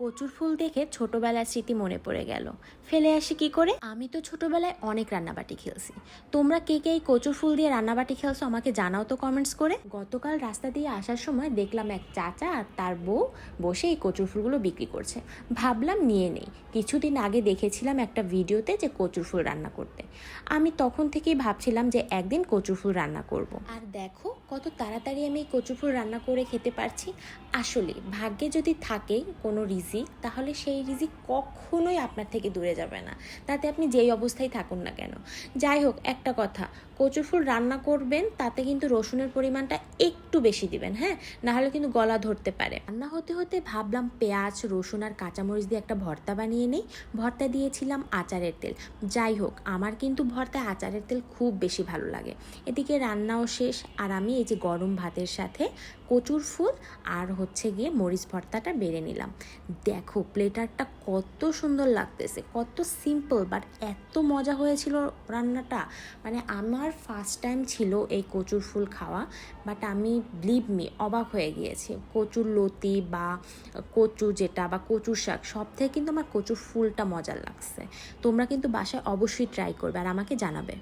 কচুর ফুল দেখে ছোটবেলার স্মৃতি মনে পড়ে গেল। ফেলে আসি কি করে? আমি তো ছোটবেলায় অনেক রান্নাবাটি খেলছি। তোমরা কে কে এই কচুর ফুল দিয়ে রান্নাবাটি খেলছো আমাকে জানাও তো কমেন্টস করে। গতকাল রাস্তা দিয়ে আসার সময় দেখলাম এক চাচা আর তার বউ বসে এই কচুর ফুলগুলো বিক্রি করছে। ভাবলাম নিয়ে নেই। কিছুদিন আগে দেখেছিলাম একটা ভিডিওতে যে কচুর ফুল রান্না করতে। আমি তখন থেকেই ভাবছিলাম যে একদিন কচুর ফুল রান্না করব। আর দেখো কত তাড়াতাড়ি আমি এই কচুর ফুল রান্না করে খেতে পারছি। আসলে ভাগ্যে যদি থাকে কোনো রিজিক তাহলে সেই রিজিক কখনোই আপনার থেকে দূরে যাবে না। তাতে আপনি যেই অবস্থায় থাকুন না কেন। যাই হোক, একটা কথা, কচুর ফুল রান্না করবেন, তাতে কিন্তু রসুনের পরিমাণটা একটু বেশি দিবেন হ্যাঁ? নাহলে কিন্তু গলা ধরতে পারে। রান্না হতে হতে ভাবলাম পেঁয়াজ, রসুন আর কাঁচামরিচ দিয়ে একটা ভর্তা বানিয়ে নেই। ভর্তা দিয়েছিলাম আচারের তেল। যাই হোক, আমার কিন্তু ভর্তা আচারের তেল খুব বেশি ভালো লাগে। এদিকে রান্নাও শেষ, আর আমি এই যে গরম ভাতের সাথে কচুর ফুল আর হচ্ছে গিয়ে মরিচ ভর্তাটা বেড়ে নিলাম। দেখো প্লেটারটা কত সুন্দর লাগতেছে, কত সিম্পল বাট এত মজা হয়েছিল রান্নাটা। মানে আমার ফার্স্ট টাইম ছিল এই কচুর ফুল খাওয়া বাট আমি বিলিভ মি অবাক হয়ে গিয়েছি। কচুর লতি বা কচু যেটা বা কচুর শাক, সব থেকে কিন্তু আমার কচুর ফুলটা মজার লাগছে। তোমরা কিন্তু বাসায় অবশ্যই ট্রাই করবে আর আমাকে জানাবে।